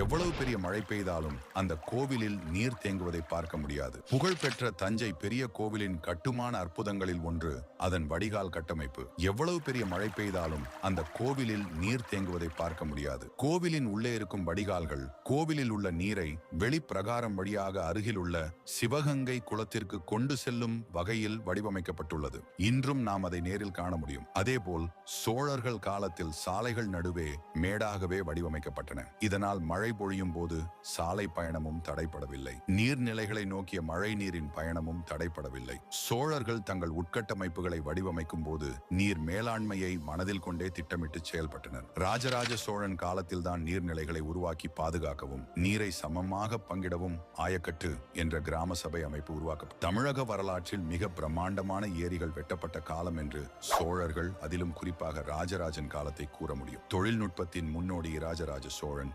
எவ்வளவு பெரிய மழை பெய்தாலும் அந்த கோவிலில் நீர் தேங்குவதை பார்க்க முடியாது. புகழ்பெற்ற தஞ்சை பெரிய கோவிலின் கட்டுமான அற்புதங்களில் ஒன்று அதன் வடிகால் கட்டமைப்பு. எவ்வளவு பெரிய மழை பெய்தாலும் அந்த கோவிலில் நீர் தேங்குவதை பார்க்க முடியாது. கோவிலின் உள்ளே இருக்கும் வடிகால்கள் கோவிலில் உள்ள நீரை வெளிப்பிரகாரம் வழியாக அருகில் உள்ள சிவகங்கை குளத்திற்கு கொண்டு செல்லும் வகையில் வடிவமைக்கப்பட்டுள்ளது. இன்றும் நாம் அதை நேரில் காண முடியும். அதேபோல் சோழர்கள் காலத்தில் சாலைகள் நடுவே மேடாகவே வடிவமைக்கப்பட்டன. இதனால் மழை பொழியும் போது சாலை பயணமும் தடைப்படவில்லை. நீர்நிலைகளை நோக்கிய மழை நீரின் பயணமும் தடைப்படவில்லை. சோழர்கள் தங்கள் உட்கட்டமைப்புகளை வடிவமைக்கும் போது நீர் மேலாண்மையை மனதில் கொண்டே திட்டமிட்டு செயல்பட்டனர். ராஜராஜ சோழன் காலத்தில் தான் நீர்நிலைகளை உருவாக்கி பாதுகாக்கவும் நீரை சமமாக பங்கிடவும் ஆயக்கட்டு என்ற கிராம சபை அமைப்பு உருவாக்கப்பட்டது. தமிழக வரலாற்றில் மிக பிரம்மாண்டமான ஏரிகள் வெட்டப்பட்ட காலம் என்று சோழர்கள் அதிலும் குறிப்பாக ராஜராஜன் காலத்தை கூற முடியும். தொழில்நுட்பத்தின் முன்னோடி ராஜராஜ சோழன்